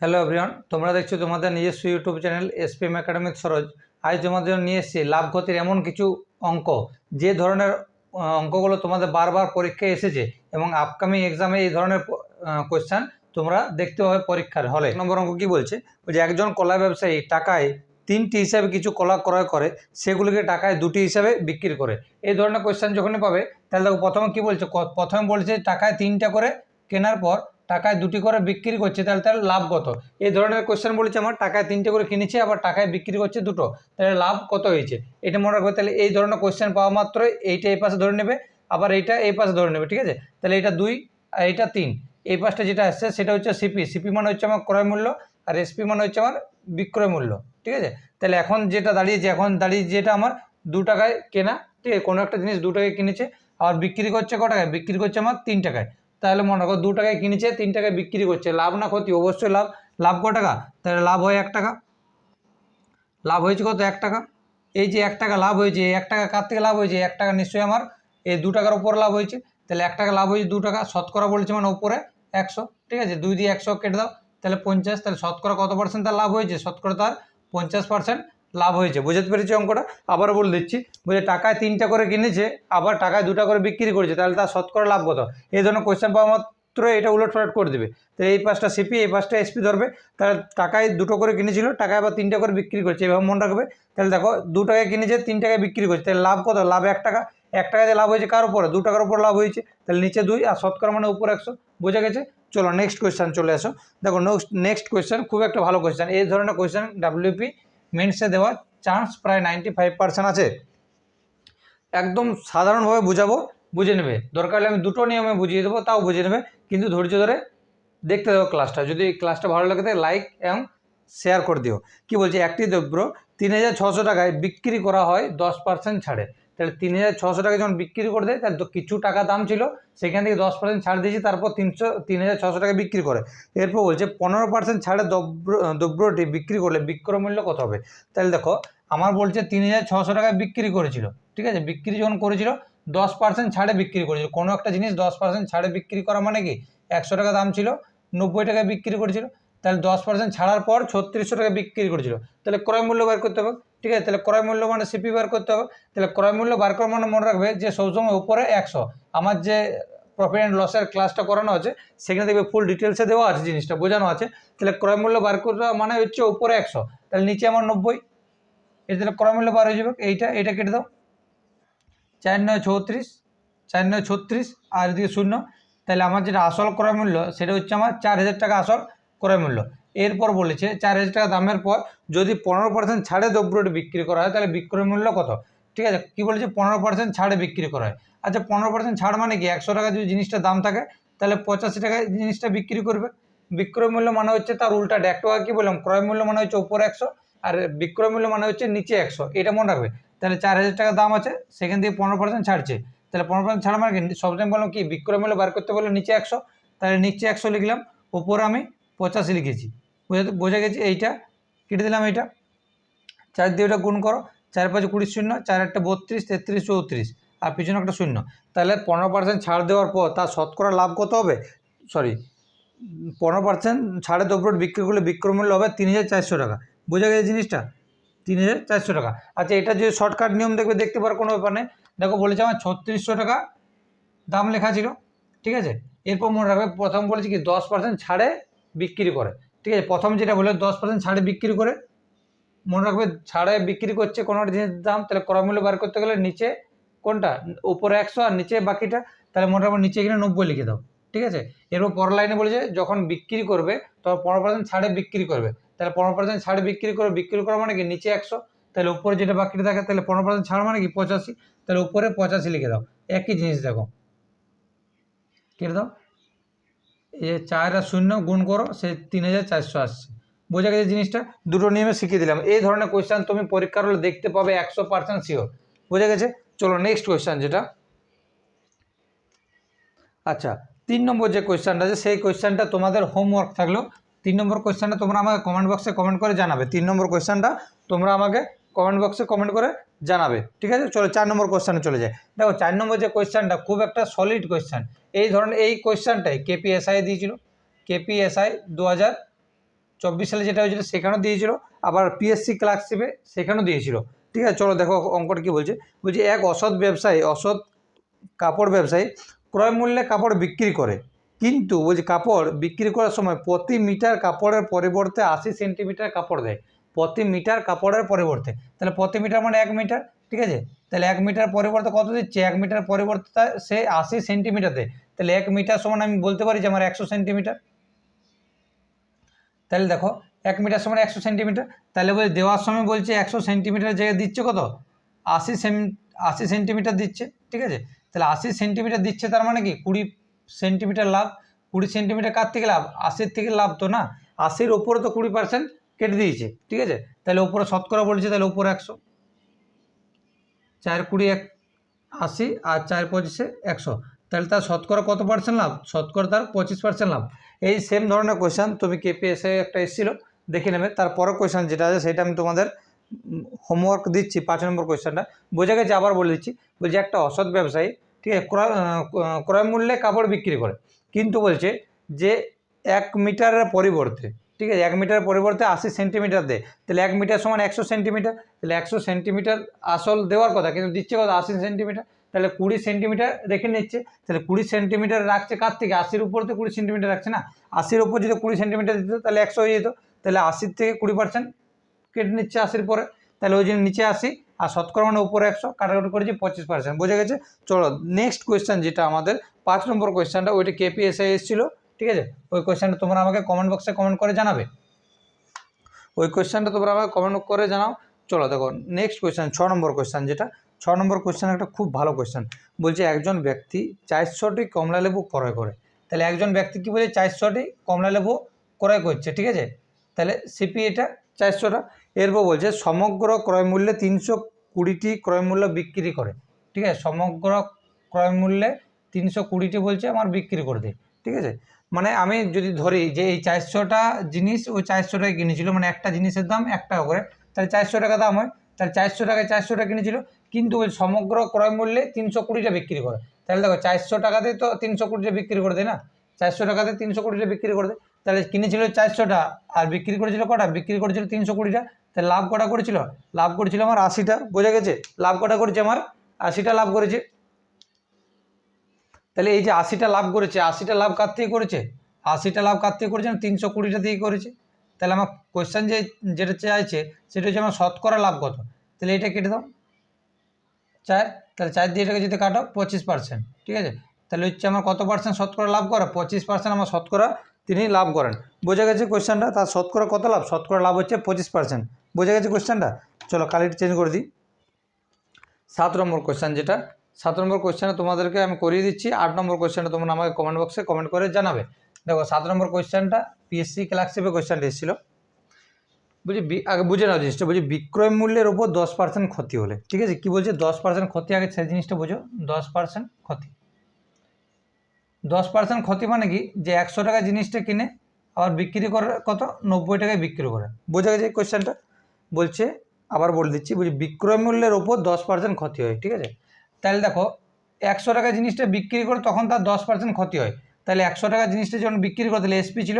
Hello everyone তোমরা দেখছ তোমাদের নিজস্ব YouTube channel SPM academic Saroj আজ তোমাদের জন্য নিয়ে এসেছি লাভ ক্ষতির এমন কিছু অঙ্ক, যে ধরনের অঙ্কগুলো তোমাদের বারবার পরীক্ষায় এসেছে এবং আপকামিং এক্সামে এই ধরনের কোয়েশ্চান তোমরা দেখতে পাবে পরীক্ষার হলে। নম্বর অঙ্ক কি বলছে? যে একজন কলা ব্যবসায়ী টাকায় তিনটি হিসাবে কিছু কলা ক্রয় করে, সেগুলিকে টাকায় দুটি হিসাবে বিক্রি করে। এই ধরনের কোয়েশ্চান যখনই পাবে, তাহলে দেখো প্রথমে কি বলছে? প্রথমে বলছে টাকায় তিনটা করে কেনার পর টাকায় দুটি করে বিক্রি করছে, তাহলে তার লাভ কত? এই ধরনের কোয়েশ্চেন বলেছে আমার, টাকায় তিনটে করে কিনেছে, আবার টাকায় বিক্রি করছে দুটো, তাহলে লাভ কত হয়েছে? এটা মনে রাখবে, তাহলে এই ধরনের কোয়েশ্চেন পাওয়া মাত্রই এইটা এই পাশে ধরে নেবে, আবার এইটা এই পাশে ধরে নেবে, ঠিক আছে? তাহলে এটা দুই, আর এটা তিন, এই পাশটা যেটা আসছে সেটা হচ্ছে সিপি সিপি মানে হচ্ছে আমার ক্রয় মূল্য, আর এসপি মানে হচ্ছে আমার বিক্রয় মূল্য, ঠিক আছে? তাহলে এখন যেটা দাঁড়িয়েছে, এখন দাঁড়িয়ে যেটা আমার দু টাকায় কেনা, ঠিক আছে? কোনো একটা জিনিস দু টাকায় কিনেছে আর বিক্রি করছে ক টাকায়? বিক্রি করছে আমার তিন টাকায়। তাহলে মনে করো দু টাকায় কিনেছে, তিন টাকায় বিক্রি করছে। লাভ না ক্ষতি, অবশ্যই লাভ। লাভ ক টাকা? তাহলে লাভ হয় এক টাকা। লাভ হয়েছে কত? এক টাকা। এই যে এক টাকা লাভ হয়েছে এক টাকা কার থেকে লাভ হয়েছে? এক টাকা নিশ্চয়ই আমার। এই দু টাকার উপর লাভ হয়েছে। তাহলে এক টাকা লাভ হয়েছে দু টাকা, শতকরা বলেছে মানে ওপরে একশো। ঠিক আছে? দুই দিয়ে একশো কেটে দাও, তাহলে পঞ্চাশ। তাহলে শতকরা কত পার্সেন্ট তার লাভ হয়েছে? শতকরা তার পঞ্চাশ পার্সেন্ট লাভ হয়েছে। বুঝতে পেরেছি অঙ্কটা? আবারও বলে দিচ্ছি। বুঝে টাকায় তিনটা করে কিনেছে, আবার টাকায় দুটা করে বিক্রি করেছে, তাহলে তার শতকরা লাভ কত? এই ধরনের কোয়েশ্চেন পাওয়া মাত্র এটা উলট পালট করে দেবে। তো এই পাঁচটা সিপি এই পাঁচটা এসপি ধরবে। তাহলে টাকায় দুটো করে কিনেছিল, টাকায় আবার তিনটা করে বিক্রি করছে। এভাবে মনে রাখবে। তাহলে দেখো, দু টাকায় কিনেছে, তিন টাকায় বিক্রি করছে। তাহলে লাভ কত? লাভ এক টাকা। এক টাকাতে লাভ হয়েছে কার উপরে? দু টাকার উপর লাভ হয়েছে। তাহলে নিচে দুই আর শতকরা মানে উপর একশো। বোঝা গেছে? চলো নেক্সট কোয়েশ্চেন চলে আসো। দেখো নেক্সট নেক্সট কোয়েশ্চেন খুব একটা ভালো কোয়েশ্চেন এই ধরনের কোয়েশ্চেন ডাব্লিউপি মেন্সে দেওয়ার চান্স প্রায় নাইনটি ফাইভ পার্সেন্ট আছে। একদম সাধারণভাবে বুঝাবো, বুঝে নেবে। দরকার হলে আমি দুটো নিয়মে বুঝিয়ে দেবো, তাও বুঝে নেবে। কিন্তু ধৈর্য ধরে দেখতে দেবো ক্লাসটা যদি ক্লাসটা ভালো লাগে থাকে লাইক এবং শেয়ার করে দিও। কি বলছে, একটি দ্রব্য তিন হাজার ছশো টাকায় বিক্রি করা হয় দশ পার্সেন্ট ছাড়ে। তাহলে তিন হাজার ছশো টাকা যখন বিক্রি করে দেয়, তাহলে তো কিছু টাকা দাম ছিল, সেখান থেকে দশ পার্সেন্ট ছাড় দিয়েছি, তারপর তিনশো, তিন হাজার ছশো টাকা বিক্রি করে। এরপর বলছে পনেরো পার্সেন্ট ছাড়ে দ্রব্য দ্রব্যটি বিক্রি করলে বিক্রয় মূল্য কত হবে? তাহলে দেখো, আমার বলছে তিন হাজার ছশো টাকায় বিক্রি করেছিল, ঠিক আছে? বিক্রি যখন করেছিল, দশ পার্সেন্ট ছাড়ে বিক্রি করেছিল। কোনো একটা জিনিস দশ পার্সেন্ট ছাড়ে বিক্রি করা মানে কি? একশো টাকা দাম ছিল, নব্বই টাকায় বিক্রি করেছিল। তাহলে দশ পার্সেন্ট ছাড়ার পর ছত্রিশশো টাকা বিক্রি করেছিল। তাহলে ক্রয় মূল্য বার করতে হবে। ঠিক আছে? তাহলে ক্রয় মূল্য মানে সিপি বার করতে হবে। তাহলে ক্রয় মূল্য বার করার মানে মনে রাখবে যে সবসময় উপরে একশো। আমার যে প্রফিট অ্যান্ড লসের ক্লাসটা করানো আছে, সেখানে দেখবে ফুল ডিটেলসে দেওয়া আছে জিনিসটা, বোঝানো আছে। তাহলে ক্রয় মূল্য বার করা মানে হচ্ছে উপরে একশো। তাহলে নিচে আমার নব্বই। এই তাহলে ক্রয় মূল্য বার হয়ে যাবে। এইটা এটা কেটে দাও। চার নয় চৌত্রিশ চার নয় ছত্রিশ আর এদিকে শূন্য। তাহলে আমার যেটা আসল ক্রয় মূল্য, সেটা হচ্ছে আমার চার হাজার টাকা আসল। ক্রয় মূল্য। এরপর বলেছে, চার হাজার টাকা দামের পর যদি পনেরো পার্সেন্ট ছাড়ে দ্রব্যটি বিক্রি করা হয়, তাহলে বিক্রয় মূল্য কত? ঠিক আছে, কী বলেছে? পনেরো পার্সেন্ট ছাড়ে বিক্রি করা হয়। আচ্ছা পনেরো পার্সেন্ট ছাড় মানে কি? একশো টাকা যদি জিনিসটার দাম থাকে, তাহলে পঁচাশি টাকায় জিনিসটা বিক্রি করবে। বিক্রয় মূল্য মানে হচ্ছে তার উল্টাটা এক টাকা কী বললাম? ক্রয় মূল্য মানে হচ্ছে উপরে একশো, আর বিক্রয় মূল্য মানে হচ্ছে নিচে একশো। এটা মনে রাখবে। তাহলে চার হাজার টাকা দাম আছে, সেখান থেকে পনেরো পার্সেন্ট ছাড়ছে। তাহলে পনেরো পার্সেন্ট ছাড় মানে কি? সবসময় বললাম কি? বিক্রয় মূল্য বার করতে বললে নিচে একশো, তাহলে নিচে একশো লিখলাম, উপরে আমি পঁচাশি লিখেছি। বোঝা বোঝা গেছে এইটা, কেটে দিলাম এইটা। চার দিয়ে ওটা গুণ করো, চার পাঁচে কুড়ি শূন্য, চার একটা বত্রিশ, তেত্রিশ, চৌত্রিশ, আর পিছনে একটা শূন্য। তাহলে পনেরো পার্সেন্ট ছাড় দেওয়ার পর তার শতকরা লাভ কত হবে? সরি পনেরো পার্সেন্ট ছাড়ে দ্রব্য বিক্রি করলে বিক্রয় মূল্য হবে তিন হাজার চারশো টাকা। বোঝা গেছে জিনিসটা? তিন হাজার চারশো টাকা। আচ্ছা এটা যে শর্টকাট নিয়ম দেখবে, দেখতে পারো কোনো ব্যাপার নেই। দেখো, বলেছে আমার ছত্রিশশো টাকা দাম লেখা ছিল, ঠিক আছে? এরপর মনে রাখবে, প্রথম বলেছে কি, দশ পার্সেন্ট ছাড়ে বিক্রি করে। ঠিক আছে, প্রথম যেটা বলে দশ পার্সেন্ট ছাড়ে বিক্রি করে। মনে রাখবে, ছাড়ে বিক্রি করছে কোনো একটা জিনিসের দাম, তাহলে ক্রয় মূল্য বার করতে গেলে নিচে কোনটা? উপরে একশো আর নিচে বাকিটা, তাহলে মনে রাখবে নিচে এখানে নব্বই লিখে দাও। ঠিক আছে? এরপর পরের লাইনে বলেছে যখন বিক্রি করবে, তখন পনেরো পার্সেন্ট ছাড়ে বিক্রি করবে। তাহলে পনেরো পার্সেন্ট ছাড়ে বিক্রি করে, বিক্রি করা মানে কি? নিচে একশো। তাহলে উপরে যেটা বাকিটা থাকে, তাহলে পনেরো পার্সেন্ট ছাড় মানে কি? পঁচাশি। তাহলে উপরে পঁচাশি লিখে দাও। একই জিনিস দেখো। কেটে দাও। যে চার আর শূন্য গুণ করো সে তিন হাজার চারশো আসছে। বোঝা গেছে জিনিসটা? দুটো নিয়মে শিখিয়ে দিলাম। এই ধরনের কোয়েশ্চান তুমি পরীক্ষার হলে দেখতে পাবে একশো পার্সেন্ট শিওর বোঝা গেছে? চলো নেক্সট কোয়েশ্চান যেটা। আচ্ছা তিন নম্বর যে কোয়েশ্চানটা আছে, সেই কোয়েশ্চানটা তোমাদের হোমওয়ার্ক থাকল। তিন নম্বর কোয়েশ্চানটা তোমরা আমাকে কমেন্ট বক্সে কমেন্ট করে জানাবে। তিন নম্বর কোয়েশ্চানটা তোমরা আমাকে কমেন্ট বক্সে কমেন্ট করে জানাবে, ঠিক আছে? চলো চার নম্বর কোয়েশ্চানে চলে যায় দেখো, চার নম্বর যে কোয়েশ্চানটা খুব একটা সলিড কোয়েশ্চান এই ধরনের, এই কোয়েশ্চানটাই কেপিএসআই দিয়েছিল। কেপিএসআই দু হাজার চব্বিশ সালে যেটা হয়েছিল, সেখানেও দিয়েছিল। আবার পিএসসি ক্লার্কশিপে সেখানেও দিয়েছিল। ঠিক আছে? চলো দেখো অঙ্কটা কী বলছে। বলছে, এক অসৎ ব্যবসায়ী, অসৎ কাপড় ব্যবসায়ী ক্রয় মূল্যে কাপড় বিক্রি করে। কিন্তু, বলছে, কাপড় বিক্রি করার সময় প্রতি মিটার কাপড়ের পরিবর্তে আশি সেন্টিমিটার কাপড় দেয়। প্রতি মিটার কাপড়ের পরিবর্তে। তাহলে প্রতি মিটার মানে এক মিটার, ঠিক আছে? তাহলে এক মিটার পরিবর্তে কত দিচ্ছে? এক মিটার পরিবর্তে সে আশি সেন্টিমিটার দেয়। তাহলে এক মিটার সমান আমি বলতে পারি যে আমার একশো সেন্টিমিটার। তাহলে দেখো, এক মিটার সমান একশো সেন্টিমিটার। তাহলে বলছে, দেওয়ার সময় বলছে একশো সেন্টিমিটার জায়গায় দিচ্ছে কত? আশি সেম, আশি সেন্টিমিটার দিচ্ছে, ঠিক আছে? তাহলে আশি সেন্টিমিটার দিচ্ছে তার মানে কি? কুড়ি সেন্টিমিটার লাভ। কুড়ি সেন্টিমিটার কার থেকে লাভ? আশির থেকে লাভ তো না? আশির ওপরে তো কুড়ি পার্সেন্ট কেটে দিয়েছে, ঠিক আছে? তাহলে ওপরে শতকরা বলছে, তাহলে ওপরে একশো। চার কুড়ি এক আশি আর চার পঁচিশে একশো। তাহলে তার শতকরা কত পার্সেন্ট লাভ? শতকরা তার পঁচিশ পার্সেন্ট লাভ। এই সেম ধরনের কোয়েশান তুমি কেপিএসে একটা এসেছিল, দেখে নেবে। তারপরের কোয়েশান যেটা আছে, সেটা আমি তোমাদের হোমওয়ার্ক দিচ্ছি, পাঁচ নম্বর কোয়েশানটা বোঝা গেছে, আবার বলে দিচ্ছি। বলছি, একটা অসৎ ব্যবসায়ী, ঠিক আছে, ক্রয় ক্রয় মূল্যে কাপড় বিক্রি করে। কিন্তু বলছে যে, এক মিটারের পরিবর্তে ঠিক আছে, এক মিটার পরিবর্তে আশি সেন্টিমিটার দেয় তাহলে এক মিটার সমান একশো সেন্টিমিটার তাহলে একশো সেন্টিমিটার আসল দেওয়ার কথা, কিন্তু দিচ্ছে কত? আশি সেন্টিমিটার তাহলে কুড়ি সেন্টিমিটার রেখে নিচ্ছে। তাহলে কুড়ি সেন্টিমিটার রাখছে কার থেকে? আশির উপর তো কুড়ি সেন্টিমিটার রাখছে না। আশির উপর যদি কুড়ি সেন্টিমিটার দিত, তাহলে একশো হয়ে যেত। তাহলে আশির থেকে কুড়ি পার্সেন্ট কেটে নিচ্ছে আশির পরে। তাহলে ওই জন্য নিচে আসি আর শতকরা মানে উপরে একশো, কাটাকুটি করেছি পঁচিশ পার্সেন্ট বোঝা গেছে? চলো নেক্সট কোয়েশ্চেন যেটা আমাদের, পাঁচ নম্বর কোয়েশ্চেনটা ওইটা কেপিএসআই এসেছিল। ঠিক আছে? ওই কোয়েশ্চেনটা তোমরা আমাকে কমেন্ট বক্সে কমেন্ট করে জানাবে। ওই কোয়েশ্চেনটা তোমরা আমাকে কমেন্ট করে জানাও। চলো দেখো নেক্সট কোয়েশ্চেন ছ নম্বর কোয়েশ্চেন যেটা। ছ নম্বর কোয়েশ্চেন একটা খুব ভালো কোয়েশ্চেন বলছে, একজন ব্যক্তি চারশোটি কমলা লেবু ক্রয় করে। তাহলে একজন ব্যক্তি কি বলছে চারশোটি কমলা লেবু ক্রয় করছে। ঠিক আছে? তাহলে সিপি এটা চারশোটা এরপর বলছে, সমগ্র ক্রয় মূল্যে তিনশো কুড়িটি ক্রয় মূল্য বিক্রি করে। ঠিক আছে? সমগ্র ক্রয় মূল্যে তিনশো কুড়িটি বলছে, আমার বিক্রি করে দেয় ঠিক আছে? মানে আমি যদি ধরি যে এই চারশোটা জিনিস, ওই চারশো টাকায় কিনেছিল। মানে একটা জিনিসের দাম এক টাকা করে। তাহলে চারশো টাকা দাম হয়। তাহলে চারশো টাকায় চারশো টাকা কিনেছিল। কিন্তু ওই সমগ্র ক্রয় মূল্যে তিনশো কুড়িটা বিক্রি করে। তাহলে দেখো চারশো টাকাতে তো তিনশো কুড়িটা বিক্রি করে দেয় না? চারশো টাকাতে তিনশো কুড়িটা বিক্রি করে দেয়। তাহলে কিনেছিল চারশোটা, আর বিক্রি করেছিল কটা? বিক্রি করেছিল তিনশো কুড়িটা। তাহলে লাভ কটা করেছিল? লাভ করেছিল আমার আশিটা। বোঝা গেছে? লাভ কটা করেছে আমার? আশিটা লাভ করেছে। তাহলে এই যে আশিটা লাভ করেছে, আশিটা লাভ কার থেকে করেছে? আশিটা লাভ কার থেকে করেছে তিনশো কুড়িটা থেকে করেছে? তাহলে আমার কোয়েশ্চেন যে, যেটা চাইছে, সেটা হচ্ছে আমার শতকরা লাভ কত? তাহলে এটা কেটে দাও। চার, তাহলে চার দিয়ে এটাকে যদি কাটো, পঁচিশ পার্সেন্ট ঠিক আছে? তাহলে হচ্ছে আমার কত পার্সেন্ট শতকরা লাভ করে? পঁচিশ পার্সেন্ট আমার শতকরা তিনি লাভ করেন। বোঝা গেছে কোয়েশ্চেনটা তার শতকরা কত লাভ? শতকরা লাভ হচ্ছে পঁচিশ পার্সেন্ট বোঝা গেছে কোয়েশ্চেনটা চলো কালিটা চেঞ্জ করে দিই। সাত নম্বর কোয়েশ্চেন যেটা সাত নম্বর কোয়েশ্চেনে তোমাদেরকে আমি করিয়ে দিচ্ছি। আট নম্বর কোয়েশ্চেনটা তোমরা আমাকে কমেন্ট বক্সে কমেন্ট করে জানাবে। দেখো, সাত নম্বর কোয়েশ্চেনটা পিএসসি ক্লার্কশিপে কোয়েশ্চেনটা এসেছিল। বলছি বি- আগে বুঝে নাও জিনিসটা। বলছি বিক্রয় মূল্যের ওপর দশ পার্সেন্ট ক্ষতি হলে। ঠিক আছে? কি বলছে? দশ পার্সেন্ট ক্ষতি, আগে সেই জিনিসটা বোঝো। দশ পার্সেন্ট ক্ষতি। দশ পার্সেন্ট ক্ষতি মানে কি? যে একশো টাকা জিনিসটা কিনে আবার বিক্রি করে কত? নব্বই টাকায় বিক্রি করে। বোঝা গেছে কোয়েশ্চেনটা বলছে, আবার বলে দিচ্ছি। বলছি বিক্রয় মূল্যের ওপর দশ পার্সেন্ট ক্ষতি হয়। ঠিক আছে? তাহলে দেখো, একশো টাকা জিনিসটা বিক্রি করে তখন তার দশ পার্সেন্ট ক্ষতি হয়। তাহলে একশো টাকা জিনিসটা যখন বিক্রি করে, তাহলে এসপি ছিল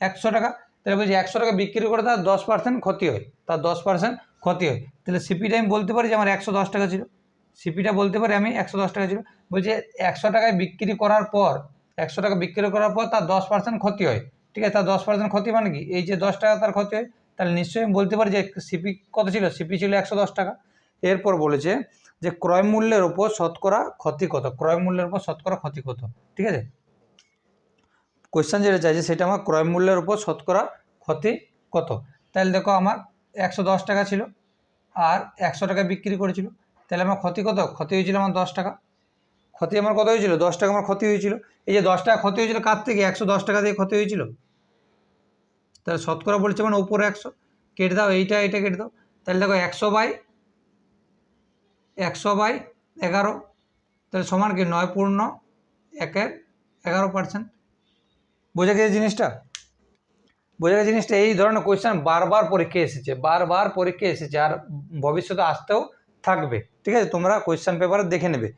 একশো টাকা। তাহলে বলছি একশো টাকা বিক্রি করে তার দশ পার্সেন্ট ক্ষতি হয়। তার দশ পার্সেন্ট ক্ষতি হয়। তাহলে সিপিটা আমি বলতে পারি যে আমার একশো দশ টাকা ছিল। সিপিটা বলতে পারি আমি একশো দশ টাকা ছিল। বলছে একশো টাকায় বিক্রি করার পর, একশো টাকা বিক্রি করার পর তার দশ পার্সেন্ট ক্ষতি হয়। ঠিক আছে, তার দশ পার্সেন্ট ক্ষতি মানে কি? এই যে দশ টাকা তার ক্ষতি হয়, তাহলে নিশ্চয়ই আমি বলতে পারি যে সিপি কত ছিল? সিপি ছিল একশো দশ টাকা। এরপর বলেছে যে ক্রয় মূল্যের ওপর শতকরা ক্ষতি কত? ক্রয় মূল্যের ওপর শতকরা ক্ষতি কত? ঠিক আছে? কোয়েশ্চেন যেটা চাইছে সেটা আমার ক্রয় মূল্যের উপর শতকরা ক্ষতি কত? তাহলে দেখো আমার একশো দশ টাকা ছিল আর একশো টাকা বিক্রি করেছিল। তাহলে আমার ক্ষতি কত? ক্ষতি হয়েছিল আমার দশ টাকা। ক্ষতি আমার কত হয়েছিল? দশ টাকা আমার ক্ষতি হয়েছিল। এই যে দশ টাকা ক্ষতি হয়েছিল কার থেকে? একশো দশ টাকা দিয়ে ক্ষতি হয়েছিল। তাহলে শতকরা বলছে মানে উপরে একশো। কেটে দাও, এইটা এইটা কেটে দাও। তাহলে দেখো একশো বাই একশো বাই এগারো, তাহলে সমান কি? নয় পূর্ণ একের এগারো পার্সেন্ট বোঝা গেছে জিনিসটা? বোঝা গেছে জিনিসটা? এই ধরনের কোয়েশ্চেন বারবার পরীক্ষায় এসেছে, বারবার পরীক্ষা এসেছে, আর ভবিষ্যতে আসতেও থাকবে। ঠিক আছে? তোমরা কোয়েশ্চেন পেপারে দেখে নেবে।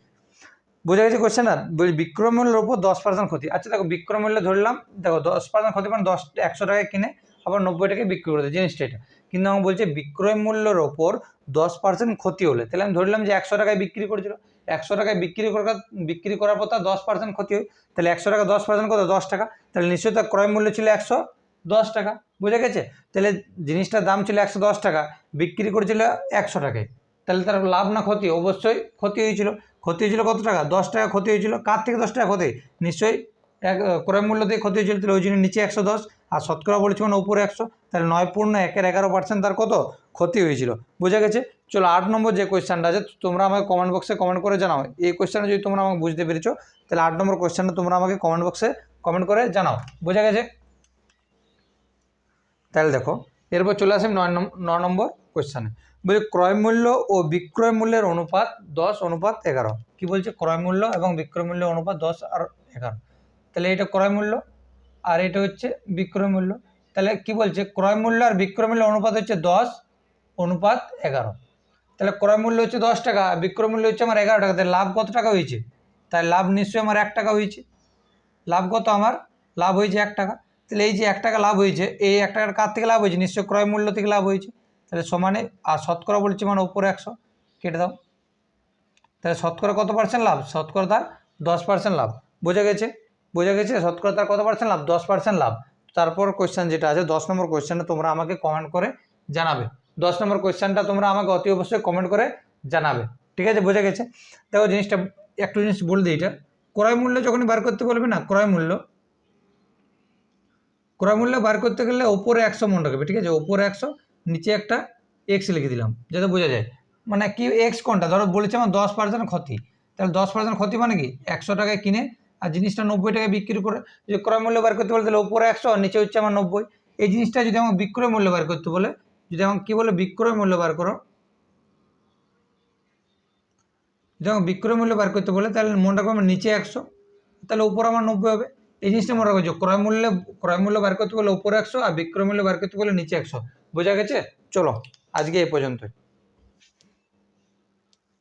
বোঝা গেছে কোয়েশ্চেন আর বলি বিক্রয় মূল্যের উপর দশ পার্সেন্ট ক্ষতি। আচ্ছা দেখো, বিক্রয় মূল্য ধরলাম, দেখো, দশ পার্সেন্ট ক্ষতি মানে দশ, একশো টাকায় কিনে আবার নব্বই টাকায় বিক্রি করে দেয়। জিনিসটা এটা। কিন্তু আমার বলছে বিক্রয় মূল্যের ওপর দশ পার্সেন্ট ক্ষতি হলে। তাহলে আমি ধরলাম যে একশো টাকায় বিক্রি করেছিল। একশো টাকায় বিক্রি করার বিক্রি করার পর তার দশ পার্সেন্ট ক্ষতি হয়। তাহলে একশো টাকা দশ পার্সেন্ট কত? দশ টাকা। তাহলে নিশ্চয়ই তার ক্রয় মূল্য ছিল একশো দশ টাকা। বুঝে গেছে? তাহলে জিনিসটার দাম ছিল একশো দশ টাকা, বিক্রি করেছিল একশো টাকায়। তাহলে তার লাভ না ক্ষতি? অবশ্যই ক্ষতি হয়েছিল। ক্ষতি হয়েছিল কত টাকা? দশ টাকা ক্ষতি হয়েছিল। কার থেকে দশ টাকা ক্ষতি? নিশ্চয়ই এক, ক্রয় মূল্য দিয়ে ক্ষতি হয়েছিল। তাহলে ওই জন্য নিচে একশো দশ। আর শতকরা বলেছি মানে উপরে একশো, তাহলে নয় পূর্ণ একের এগারো পার্সেন্ট তার কত? ক্ষতি হয়েছিল। বোঝা গেছে? চলো আট নম্বর যে কোয়েশ্চেনটা আছে তোমরা আমাকে কমেন্ট বক্সে কমেন্ট করে জানাও। এই কোয়েশ্চেনটা যদি তোমরা আমাকে বুঝতে পেরেছ, তাহলে আট নম্বর কোয়েশ্চেনটা তোমরা আমাকে কমেন্ট বক্সে কমেন্ট করে জানাও। বোঝা গেছে? তাহলে দেখো, এরপর চলে আসি নয় নম্বর ন নম্বর কোয়েশ্চানে বলছে, ক্রয় মূল্য ও বিক্রয় মূল্যের অনুপাত দশ, অনুপাত এগারো। কি বলছে? ক্রয় মূল্য এবং বিক্রয় মূল্যের অনুপাত দশ আর এগারো। তাহলে এটা ক্রয় মূল্য আর এটা হচ্ছে বিক্রয় মূল্য। তাহলে কি বলছে? ক্রয় মূল্য আর বিক্রয় মূল্য অনুপাত হচ্ছে দশ, অনুপাত এগারো। তাহলে ক্রয় মূল্য হচ্ছে দশ টাকা, আর বিক্রয় মূল্য হচ্ছে আমার এগারো টাকা। তাহলে লাভ কত টাকা হয়েছে? তাই লাভ নিশ্চয়ই আমার এক টাকা হয়েছে। লাভ কত আমার? লাভ হয়েছে এক টাকা। তাহলে এই যে এক টাকা লাভ হয়েছে, এই এক টাকার কার থেকে লাভ হয়েছে? নিশ্চয়ই ক্রয় মূল্য থেকে লাভ হয়েছে। তাহলে সমানে, আর শতকরা বলছি মানে উপরে একশো। কেটে দাও। তাহলে শতকরা কত পার্সেন্ট লাভ? শতকরা তার দশ পার্সেন্ট লাভ। বোঝা গেছে? বোঝা গেছে? শতকরা তার কত পার্সেন্ট লাভ? দশ পার্সেন্ট লাভ। তারপর কোয়েশ্চেন যেটা আছে, দশ নম্বর কোয়েশ্চেনটা তোমরা আমাকে কমেন্ট করে জানাবে। দশ নম্বর কোয়েশ্চেনটা তোমরা আমাকে অতি অবশ্যই কমেন্ট করে জানাবে। ঠিক আছে? বোঝা গেছে? দেখো জিনিসটা, একটু জিনিস বলে দিই এটা। ক্রয় মূল্য যখনই বার করতে বলবে না, ক্রয় মূল্য। ক্রয় মূল্য বার করতে গেলে ওপরে একশো মন রাখবে, ঠিক আছে? ওপরে একশো, নিচে একটা এক্স লিখে দিলাম, যাতে বোঝা যায়। মানে কি এক্স কোনটা? ধরো বলেছে আমার দশ পার্সেন্ট ক্ষতি। তাহলে দশ পার্সেন্ট ক্ষতি মানে কি? একশো টাকায় কিনে আর জিনিসটা নব্বই টাকায় বিক্রি করে যদি ক্রয় মূল্য বার করতে বলে, তাহলে ওপরে একশো নিচে হচ্ছে আমার নব্বই। এই জিনিসটা যদি আমার বিক্রয় মূল্য বার করতে বলে, যদি আমার কী বলে? বিক্রয় মূল্য বার করো। যদি আমার বিক্রয় মূল্য বার করতে বলে, তাহলে মনে রাখব আমার নিচে একশো, তাহলে উপর আমার নব্বই হবে। এই জিনিসটা মনে রাখব যে ক্রয় মূল্যে, ক্রয় মূল্য বার করতে বলে উপরে একশো, আর বিক্রয় মূল্য বার করতে বলে নিচে একশো। বোঝা গেছে? চলো, আজকে এই পর্যন্তই।